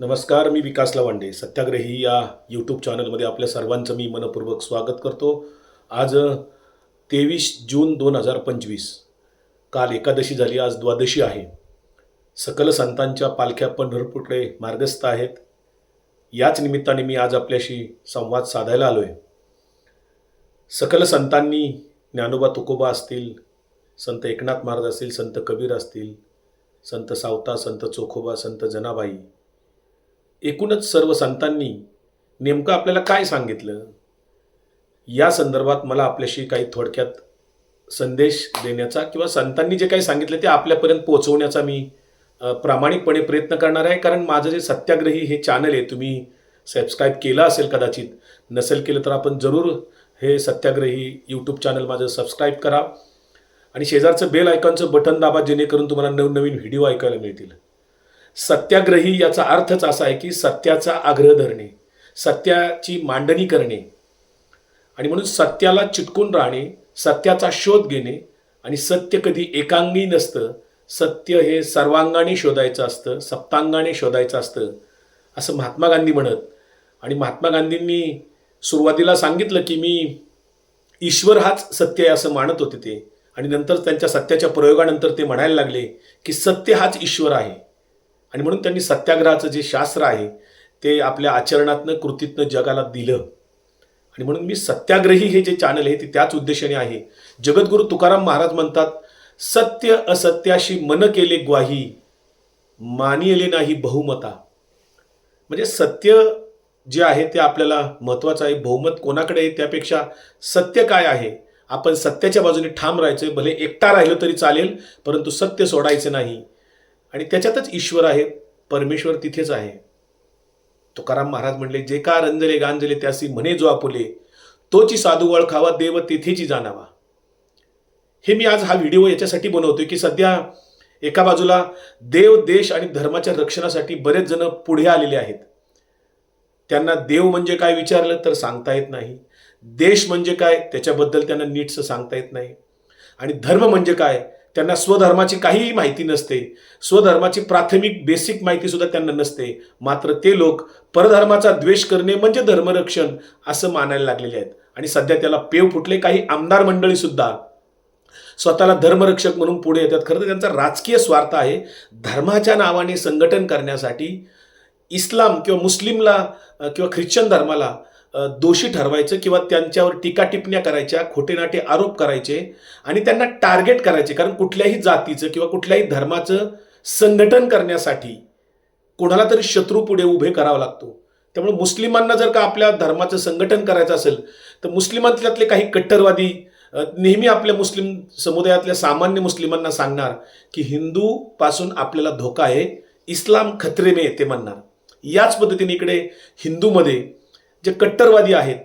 नमस्कार मी विकास लवांडे. सत्याग्रही या यूट्यूब चॅनलमध्ये आपल्या सर्वांचं मी मनपूर्वक स्वागत करतो. आज तेवीस जून दोन हजार पंचवीस. काल एकादशी झाली आज द्वादशी आहे. सकल संतांच्या पालख्या पंढरपूरकडे मार्गस्थ आहेत. याच निमित्ताने मी आज आपल्याशी संवाद साधायला आलो आहे सकल संतांनी ज्ञानोबा तुकोबा असतील संत एकनाथ महाराज असतील संत कबीर असतील संत सावता संत चोखोबा संत जनाबाई एकूणच सर्व संतांनी नेमकं आपल्याला काय सांगितलं? या संदर्भात मला आपल्याशी काही थोडक्यात संदेश देण्याचा किंवा संतांनी जे काही सांगितलं ते आपल्यापर्यंत पोहोचवण्याचा मी प्रामाणिकपणे प्रयत्न करणार आहे. कारण माझं जे सत्याग्रही हे चॅनल आहे तुम्ही सबस्क्राईब केलं असेल कदाचित नसेल केलं तर आपण जरूर हे सत्याग्रही यूट्यूब चॅनल माझं सबस्क्राईब करा. आणि शेजारचं बेल आयकॉनचं बटन दाबा जेणेकरून तुम्हाला नवनवीन व्हिडिओ ऐकायला मिळतील. सत्याग्रही याचा अर्थच असा आहे की सत्याचा आग्रह धरणे सत्याची मांडणी करणे आणि म्हणून सत्याला चिटकून राहणे सत्याचा शोध घेणे आणि सत्य कधी एकांगी नसतं सत्य हे सर्वांगाने शोधायचं असतं सप्तांगाने शोधायचं असतं असं महात्मा गांधी म्हणत. आणि महात्मा गांधींनी सुरुवातीला सांगितलं की मी ईश्वर हाच सत्य आहे असं मानत होते ते. आणि नंतर त्यांच्या सत्याच्या प्रयोगानंतर ते म्हणायला लागले की सत्य हाच ईश्वर आहे. आणि म्हणून त्यांनी सत्याग्रहाचं जे शास्त्र आहे ते आपल्या आचरणातनं कृतीतनं जगाला दिलं. आणि म्हणून मी सत्याग्रही हे जे चॅनल आहे ते त्याच उद्देशाने आहे. जगद्गुरू तुकाराम महाराज म्हणतात सत्य असत्याशी मन केले ग्वाही मानिले नाही बहुमता. म्हणजे सत्य जे आहे ते आपल्याला महत्त्वाचं आहे. बहुमत कोणाकडे आहे? त्यापेक्षा सत्य काय आहे? आपण सत्याच्या बाजूने ठाम राहायचं भले एकटा राहिलं तरी चालेल परंतु सत्य सोडायचं नाही. आणि त्याच्यातच ईश्वर आहे परमेश्वर तिथेच आहे. तुकाराम महाराज म्हणले जे का रंजले गांजले त्यासी म्हणे जो आपुले तोची साधू ओळखावा देव तेथेची जाणावा. हे मी आज हा व्हिडिओ याच्यासाठी बनवतोय की सध्या एका बाजूला देव देश आणि धर्माच्या रक्षणासाठी बरेच जण पुढे आलेले आहेत. त्यांना देव म्हणजे काय विचारलं तर सांगता येत नाही. देश म्हणजे काय त्याच्याबद्दल त्यांना नीटसं सांगता येत नाही. आणि धर्म म्हणजे काय त्यांना स्वधर्माची काहीही माहिती नसते. स्वधर्माची प्राथमिक बेसिक माहिती सुद्धा त्यांना नसते. मात्र ते लोक परधर्माचा द्वेष करणे म्हणजे धर्मरक्षण असं मानायला लागलेले आहेत. आणि सध्या त्याला पेव फुटले काही आमदार मंडळी सुद्धा स्वतःला धर्मरक्षक म्हणून पुढे येतात. खरं तर त्यांचा राजकीय स्वार्थ आहे. धर्माच्या नावाने संघटन करण्यासाठी इस्लाम किंवा मुस्लिमला किंवा ख्रिश्चन धर्माला दोषी ठरवायचं किंवा त्यांच्यावर टीका टिप्पण्या करायच्या खोटे नाटे आरोप करायचे आणि त्यांना टार्गेट करायचे. कारण कुठल्याही जातीचं किंवा कुठल्याही धर्माचं संघटन करण्यासाठी कोणाला तरी शत्रू पुढे उभे करावा लागतो. त्यामुळे मुस्लिमांना जर का आपल्या धर्माचं संघटन करायचं असेल तर मुस्लिमांतल्यातले काही कट्टरवादी नेहमी आपल्या मुस्लिम समुदायातल्या सामान्य मुस्लिमांना सांगणार की हिंदू पासून आपल्याला धोका आहे इस्लाम खतरे में ते म्हणणार. याच पद्धतीने इकडे हिंदूमध्ये जे कट्टरवादी आहेत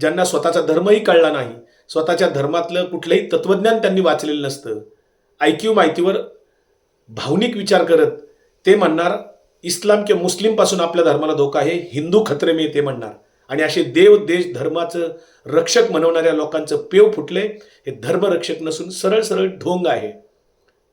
ज्यांना स्वतःचा धर्मही कळला नाही स्वतःच्या धर्मातलं कुठलंही तत्वज्ञान त्यांनी वाचलेलं नसतं आयक्यू माहितीवर भावनिक विचार करत ते म्हणणार इस्लाम किंवा मुस्लिमपासून आपल्या धर्माला धोका आहे हिंदू खत्रे मी ते म्हणणार. आणि असे देव देश धर्माचं रक्षक म्हणवणाऱ्या लोकांचं पेव फुटले हे धर्मरक्षक नसून सरळ सरळ ढोंग आहे.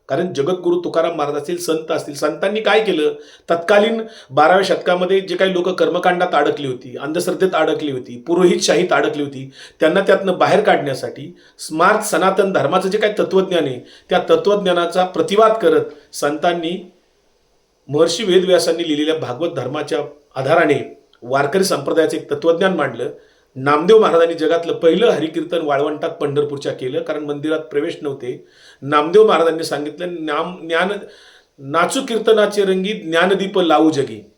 कारण जगद्गुरू तुकाराम महाराज असतील संत असतील संतांनी काय केलं? तत्कालीन बाराव्या शतकामध्ये जे काही लोक कर्मकांडात अडकली होती अंधश्रद्धेत अडकली होती पुरोहितशाहीत अडकली होती त्यांना त्यातनं बाहेर काढण्यासाठी स्मार्त सनातन धर्माचं जे काही तत्वज्ञान आहे त्या तत्वज्ञानाचा प्रतिवाद करत संतांनी महर्षी वेदव्यासांनी लिहिलेल्या भागवत धर्माच्या आधाराने वारकरी संप्रदायाचं एक तत्वज्ञान मांडलं. नामदेव महाराजांनी जगातलं पहिलं हरिकीर्तन वाळवंटात पंढरपूरच्या केलं कारण मंदिरात प्रवेश नव्हते. नामदेव महाराजांनी सांगितलं नाम ज्ञान नाचू कीर्तनाचे रंगी ज्ञानदीप लावू जगी.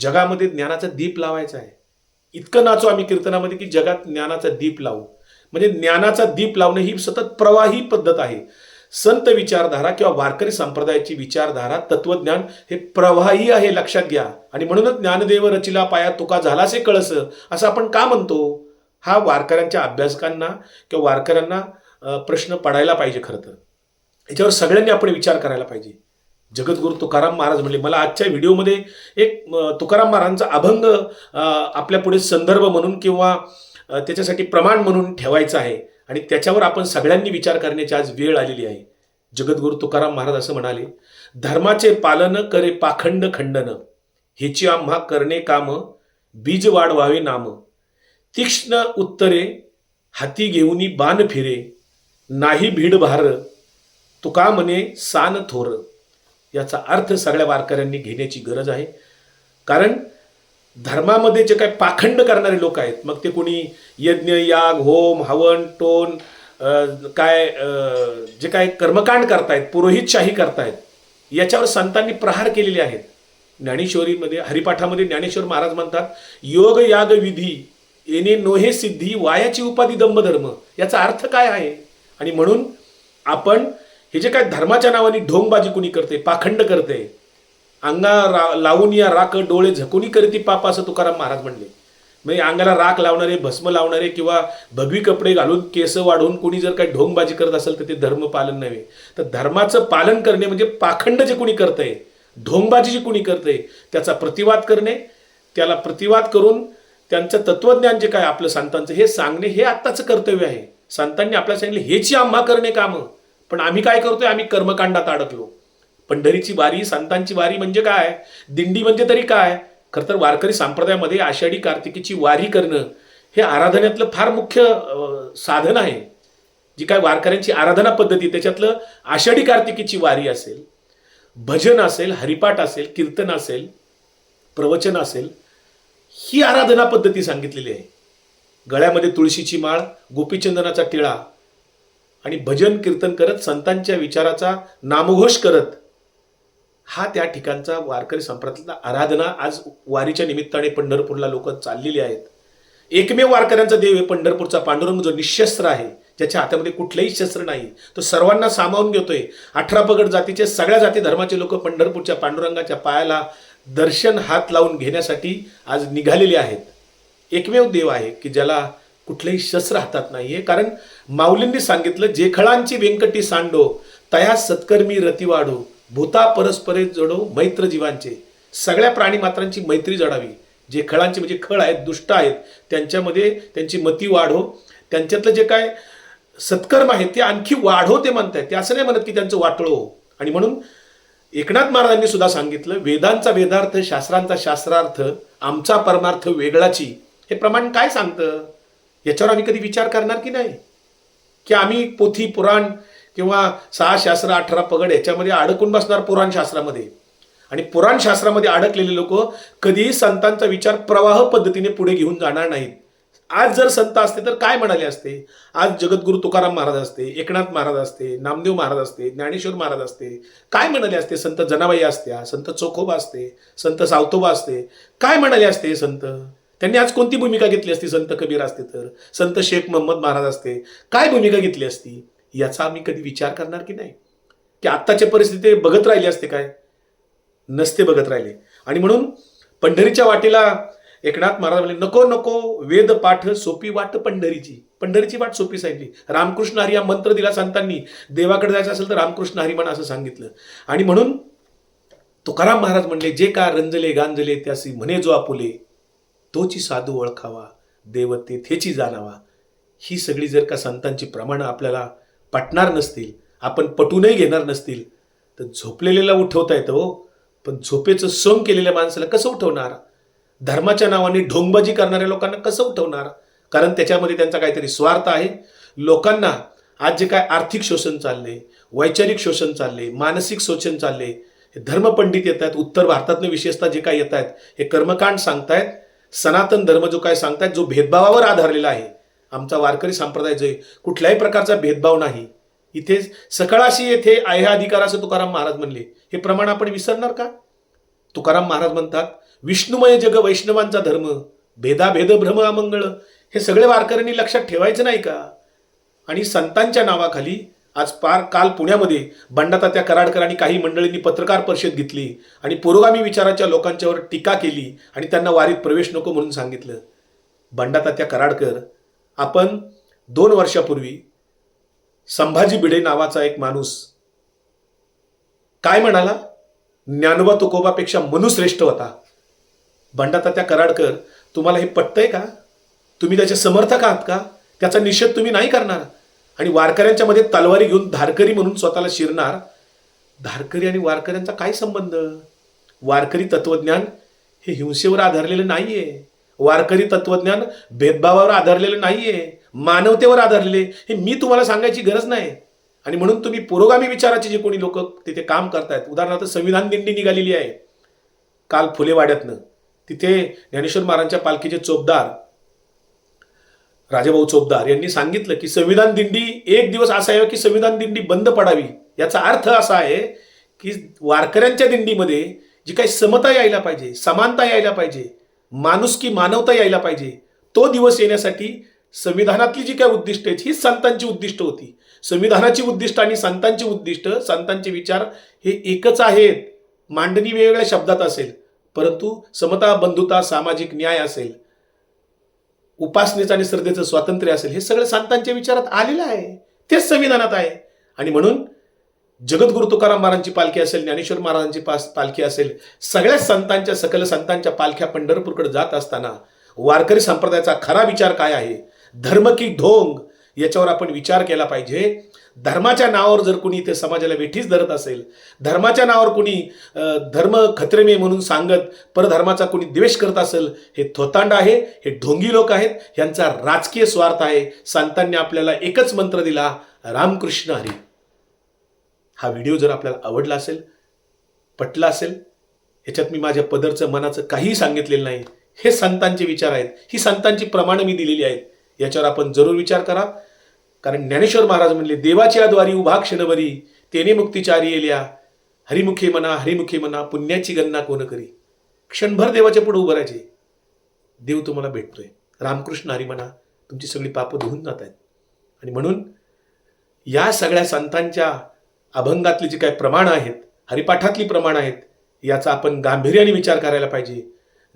जगामध्ये ज्ञानाचा दीप लावायचा आहे. इतकं नाचू आम्ही कीर्तनामध्ये की जगात ज्ञानाचा दीप लावू. म्हणजे ज्ञानाचा दीप लावणं ही सतत प्रवाही पद्धत आहे. संत विचारधारा किंवा वारकरी संप्रदायाची विचारधारा तत्वज्ञान हे प्रवाही आहे लक्षात घ्या. आणि म्हणूनच ज्ञानदेव रचिला पाया तुका झालासे कळस असं आपण का म्हणतो? हा वारकऱ्यांच्या अभ्यासकांना किंवा वारकऱ्यांना प्रश्न पडायला पाहिजे खरं तर. याच्यावर सगळ्यांनी आपण विचार करायला पाहिजे. जगद्गुरू तुकाराम महाराज म्हणले मला आजच्या व्हिडिओमध्ये एक तुकाराम महाराजांचा अभंग आपल्या पुढे संदर्भ म्हणून किंवा त्याच्यासाठी प्रमाण म्हणून ठेवायचं आहे. आणि त्याच्यावर आपण सगळ्यांनी विचार करण्याची आज वेळ आलेली आहे. जगद्गुरु तुकाराम महाराज असं म्हणाले धर्माचे पालन करे पाखंड खंडन हेची आम्हा करणे काम बीज वाढवावे नाम. तीक्ष्ण उत्तरे हाती घेऊनी बाण फिरे नाही भीड भार तुका म्हणे सान थोर. याचा अर्थ सगळ्या वारकऱ्यांनी घेण्याची गरज आहे. कारण धर्मामध्ये जे काय पाखंड करणारे लोक आहेत मग ते कोणी यज्ञ याग होम हवन टोन काय जे काय कर्मकांड करतायत पुरोहितशाही करतायत याच्यावर संतांनी प्रहार केलेले आहेत. ज्ञानेश्वरीमध्ये हरिपाठामध्ये ज्ञानेश्वर महाराज म्हणतात योग याग विधी येणे नोहे सिद्धी वायाची उपाधी दंभधर्म याचा अर्थ काय आहे? आणि म्हणून आपण हे जे काय धर्माच्या नावाने ढोंगबाजी कुणी करते पाखंड करते अंगा रा लावून या राख डोळे झकुनी करीती पाप असं तुकाराम महाराज म्हणले. म्हणजे अंगाला राख लावणारे भस्म लावणारे किंवा भगवी कपडे घालून केस वाढवून कोणी जर काही ढोंगबाजी करत असेल तर ते धर्म पालन नव्हे. तर धर्माचं पालन करणे म्हणजे पाखंड जे कोणी करतंय ढोंगबाजी जी कोणी करतंय त्याचा प्रतिवाद करणे त्याला प्रतिवाद करून त्यांचं तत्वज्ञान जे काय आपलं संतांचं हे सांगणे हे आत्ताचं कर्तव्य आहे. संतांनी आपल्याला सांगितलं हेची आम्हा करणे कामं. पण आम्ही काय करतोय? आम्ही कर्मकांडात अडकलो. पंढरीची वारी संतांची वारी म्हणजे काय? दिंडी म्हणजे तरी काय? खरं तर वारकरी संप्रदायामध्ये आषाढी कार्तिकीची वारी करणं हे आराधनेतलं फार मुख्य साधन आहे. जी काय वारकऱ्यांची आराधना पद्धती त्याच्यातलं आषाढी कार्तिकीची वारी असेल भजन असेल हरिपाठ असेल कीर्तन असेल प्रवचन असेल ही आराधना पद्धती सांगितलेली आहे. गळ्यामध्ये तुळशीची माळ गोपीचंदनाचा टिळा आणि भजन कीर्तन करत संतांच्या विचाराचा नामघोष करत हा त्या ठिकाणचा वारकरी संप्रदायातला आराधना आज वारीच्या निमित्ताने पंढरपूरला लोक चाललेली आहेत. एकमेव वारकऱ्यांचा देव आहे पंढरपूरचा पांडुरंग जो निशस्त्र आहे. ज्याच्या हातामध्ये कुठलंही शस्त्र नाही. तो सर्वांना सामावून घेतोय. अठरा पगड जातीचे सगळ्या जाती धर्माचे लोक पंढरपूरच्या पांडुरंगाच्या पायाला दर्शन हात लावून घेण्यासाठी आज निघालेले आहेत. एकमेव देव आहे की ज्याला कुठलंही शस्त्र हातात नाहीये. कारण माऊलींनी सांगितलं जेखळांची व्यंकटी सांडो तया सत्कर्मी रती वाढो भूता परस्परे जडो मैत्र जीवांचे. सगळ्या प्राणीमात्रांची मैत्री जडावी. जे खळांचे म्हणजे खळ आहेत दुष्ट आहेत त्यांच्यामध्ये त्यांची मती वाढो. त्यांच्यातलं जे काय सत्कर्म आहे ते आणखी वाढो ते म्हणत आहेत ते असं नाही म्हणत की त्यांचं वाटळो हो. आणि म्हणून एकनाथ महाराजांनी सुद्धा सांगितलं वेदांचा वेदार्थ शास्त्रांचा शास्त्रार्थ आमचा परमार्थ वेगळाची. हे प्रमाण काय सांगतं? याच्यावर आम्ही कधी विचार करणार की नाही? की आम्ही पोथी पुराण किंवा सहा शास्त्र अठरा पगड याच्यामध्ये अडकून बसणार पुराणशास्त्रामध्ये आणि पुराणशास्त्रामध्ये अडकलेले लोक कधीही संतांचा विचार प्रवाह पद्धतीने पुढे घेऊन जाणार नाहीत. आज जर संत असते तर काय म्हणाले असते? आज जगद्गुरु तुकाराम महाराज असते एकनाथ महाराज असते नामदेव महाराज असते ज्ञानेश्वर महाराज असते. काय म्हणाले असते? संत जनाबाई असत्या संत चोखोबा असते संत सावतोबा असते. काय म्हणाले असते संत? त्यांनी आज कोणती भूमिका घेतली असती? संत कबीर असते तर. संत शेख मोहम्मद महाराज असते. काय भूमिका घेतली असती? याचा आम्ही कधी विचार करणार की नाही? की आत्ताच्या परिस्थिती बघत राहिले असते काय? नसते बघत राहिले. आणि म्हणून पंढरीच्या वाटेला एकनाथ महाराज म्हणले नको नको वेद पाठ सोपी वाट पंढरीची. पंढरीची वाट सोपी सांगितली. रामकृष्ण हरी हा मंत्र दिला संतांनी. देवाकडे जायचं असेल तर रामकृष्ण हरी म्हणा असं सांगितलं. आणि म्हणून तुकाराम महाराज म्हणले जे का रंजले गांजले त्यासी म्हणे जो आपुले तोची साधू ओळखावा देव तेथेची जाणावा. ही सगळी जर का संतांची प्रमाणं आपल्याला पटणार नसतील आपण पटूनही घेणार नसतील. तर झोपलेल्याला उठवता येतं हो पण झोपेचं सोंग केलेल्या माणसाला कसं उठवणार? धर्माच्या नावाने ढोंगबाजी करणाऱ्या लोकांना कसं उठवणार? कारण त्याच्यामध्ये त्यांचा काहीतरी स्वार्थ आहे. लोकांना आज जे काय आर्थिक शोषण चालले वैचारिक शोषण चालले मानसिक शोषण चालले हे धर्मपंडित येत आहेत उत्तर भारतातनं विशेषतः जे काय येत आहेत हे कर्मकांड सांगतायत. सनातन धर्म जो काय सांगतायत जो भेदभावावर आधारलेला आहे आमचा वारकरी संप्रदाय आहे कुठल्याही प्रकारचा भेदभाव नाही. इथे सकाळाशी येथे आहे अधिकार असं तुकाराम महाराज म्हणले. हे प्रमाण आपण विसरणार का? तुकाराम महाराज म्हणतात विष्णुमय जग वैष्णवांचा धर्म भेदाभेद भ्रम अमंगळ. हे सगळे वारकऱ्यांनी लक्षात ठेवायचं नाही का? आणि संतांच्या नावाखाली आज पार काल पुण्यामध्ये बंडातात्या कराडकर आणि काही मंडळींनी पत्रकार परिषद घेतली आणि पुरोगामी विचाराच्या लोकांच्यावर टीका केली आणि त्यांना वारीत प्रवेश नको म्हणून सांगितलं. बंडातात्या कराडकर आपण दोन वर्षापूर्वी संभाजी भिडे नावाचा एक माणूस काय म्हणाला? ज्ञानोबा तुकोबापेक्षा मनुश्रेष्ठ होता. बंडातात्या कराडकर तुम्हाला हे पटतंय का? तुम्ही त्याचे समर्थक आहात का? त्याचा निषेध तुम्ही नाही करणार. आणि वारकऱ्यांच्या मध्ये तलवारी घेऊन धारकरी म्हणून स्वतःला शिरणार. धारकरी आणि वारकऱ्यांचा काय संबंध? वारकरी तत्वज्ञान हे हिंसेवर आधारलेलं नाहीये. वारकरी तत्वज्ञान भेदभावावर आधारलेलं नाहीये मानवतेवर आधारलेले हे मी तुम्हाला सांगायची गरज नाही. आणि म्हणून तुम्ही पुरोगामी विचाराचे जे कोणी लोक तिथे काम करतायत उदाहरणार्थ संविधान दिंडी निघालेली आहे. काल फुलेवाड्यातनं तिथे ज्ञानेश्वर महाराजांच्या पालखीचे चोपदार राजाभाऊ चोपदार यांनी सांगितलं की संविधान दिंडी एक दिवस असा आहे की संविधान दिंडी बंद पडावी. याचा अर्थ असा आहे की वारकऱ्यांच्या दिंडीमध्ये जी काही समता यायला पाहिजे समानता यायला पाहिजे माणुसकी मानवता यायला पाहिजे. तो दिवस येण्यासाठी संविधानातली जी काही उद्दिष्ट आहेत ही संतांची उद्दिष्ट होती. संविधानाची उद्दिष्ट आणि संतांची उद्दिष्ट संतांचे विचार हे एकच आहेत. मांडणी वेगवेगळ्या शब्दात असेल परंतु समता बंधुता सामाजिक न्याय असेल उपासनेचं आणि श्रद्धेचं स्वातंत्र्य असेल हे सगळं संतांच्या विचारात आलेलं आहे. तेच संविधानात आहे. आणि म्हणून जगद्गुरु तुकाराम महाराजांची पालखी असेल ज्ञानेश्वर महाराजांची पास पालखी असेल सगळ्या संतांच्या सकल संतांच्या पालख्या पंढरपूरकडे जात असताना वारकरी संप्रदायाचा खरा विचार काय आहे? धर्म की ढोंग याच्यावर आपण विचार केला पाहिजे. धर्माच्या नावावर जर कोणी इथे समाजाला वेठीच धरत असेल धर्माच्या नावावर कोणी धर्म खत्रेमे म्हणून सांगत परधर्माचा कोणी द्वेष करत असेल हे थोतांड आहे हे ढोंगी लोक आहेत ह्यांचा राजकीय स्वार्थ आहे. संतांनी आपल्याला एकच मंत्र दिला रामकृष्ण हरी. हा व्हिडिओ जर आपल्याला आवडला असेल पटला असेल याच्यात मी माझ्या पदरचं मनाचं काहीही सांगितलेलं नाही. हे संतांचे विचार आहेत. ही संतांची प्रमाणं मी दिलेली आहेत. याच्यावर आपण जरूर विचार करा. कारण ज्ञानेश्वर महाराज म्हणले देवाच्या द्वारी उभा क्षणभरी तेने मुक्तीचारी येल्या हरिमुखे म्हणा हरिमुखे म्हणा पुण्याची गणना कोण करी? क्षणभर देवाच्या पुढे उभं राहायचे. देव तुम्हाला भेटतोय. रामकृष्ण हरी म्हणा तुमची सगळी पापं धुवून जात आहेत. आणि म्हणून या सगळ्या संतांच्या अभंगातली जी काही प्रमाणं आहेत हरिपाठातली प्रमाण आहेत याचा आपण गांभीर्याने विचार करायला पाहिजे.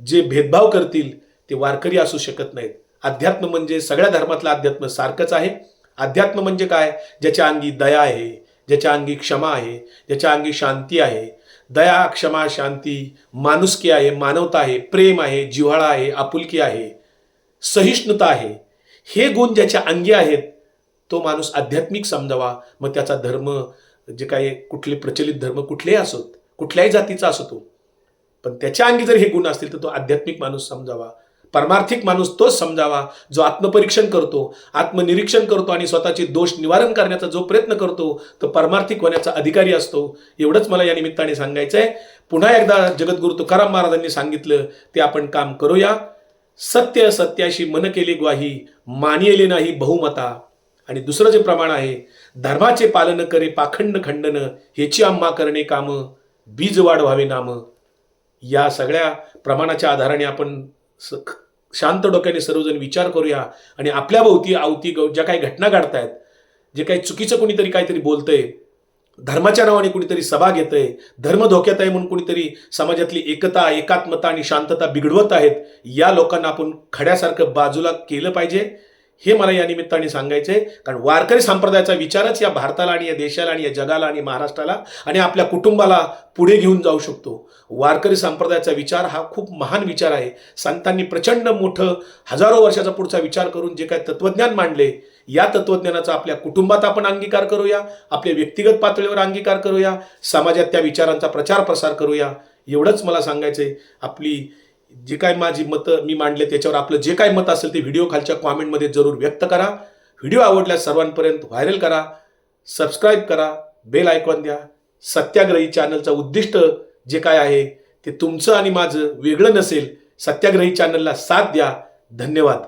जे भेदभाव करतील ते वारकरी असू शकत नाहीत. अध्यात्म म्हणजे सगळ्या धर्मातलं अध्यात्म सारखंच आहे. अध्यात्म म्हणजे काय? ज्याच्या अंगी दया आहे ज्याच्या अंगी क्षमा आहे ज्याच्या अंगी शांती आहे. दया क्षमा शांती माणुसकी आहे मानवता आहे प्रेम आहे जिव्हाळा आहे आपुलकी आहे सहिष्णुता आहे. हे गुण ज्याच्या अंगी आहेत तो माणूस आध्यात्मिक समजावा. मग त्याचा धर्म जे काही कुठले प्रचलित धर्म कुठलेही असोत कुठल्याही जातीचा असो तो पण त्याच्या अंगी जर हे गुण असतील तर तो आध्यात्मिक माणूस समजावा. परमार्थिक माणूस तोच समजावा जो आत्मपरीक्षण करतो आत्मनिरीक्षण करतो आणि स्वतःचे दोष निवारण करण्याचा जो प्रयत्न करतो तो परमार्थिक होण्याचा अधिकारी असतो. एवढंच मला या निमित्ताने सांगायचं आहे पुन्हा एकदा जगद्गुरु तुकाराम महाराजांनी सांगितलं ते आपण काम करूया. सत्य सत्याशी मन केले ग्वाही मानिले नाही बहुमता. आणि दुसरं जे प्रमाण आहे धर्माचे पालन करे पाखंड खंडन हेची आम्हा करणे काम बीज वाढ व्हावे नाम या सगळ्या प्रमाणाच्या आधाराने आपण स- शांत डोक्याने सर्वजण विचार करूया आणि आपल्या भोवती आवती ज्या काही घटना घडतायत जे काही चुकीचं कोणीतरी काहीतरी बोलतंय धर्माच्या नावाने कुणीतरी सभा घेतंय धर्म धोक्यात आहे म्हणून कुणीतरी समाजातली एकता एकात्मता आणि शांतता बिघडवत आहेत या लोकांना आपण खड्यासारखं बाजूला केलं पाहिजे. हे मला या निमित्ताने सांगायचं आहे कारण वारकरी संप्रदायाचा विचारच या भारताला आणि या देशाला आणि या जगाला आणि महाराष्ट्राला आणि आपल्या कुटुंबाला पुढे घेऊन जाऊ शकतो. वारकरी संप्रदायाचा विचार हा खूप महान विचार आहे. संतांनी प्रचंड मोठं हजारो वर्षाचा पुढचा विचार करून जे काय तत्वज्ञान मांडले या तत्वज्ञानाचा आपल्या कुटुंबात आपण अंगीकार करूया आपल्या व्यक्तिगत पातळीवर अंगीकार करूया समाजात त्या विचारांचा प्रचार प्रसार करूया एवढंच मला सांगायचं आहे आपली जे काय माझी मतं मी मांडले त्याच्यावर आपलं जे काय मत असेल ते व्हिडिओ खालच्या कॉमेंटमध्ये जरूर व्यक्त करा. व्हिडिओ आवडल्यास सर्वांपर्यंत व्हायरल करा. सबस्क्राईब करा. बेल आयकॉन द्या. सत्याग्रही चॅनलचं उद्दिष्ट जे काय आहे ते तुमचं आणि माझं वेगळं नसेल सत्याग्रही चॅनलला साथ द्या. धन्यवाद.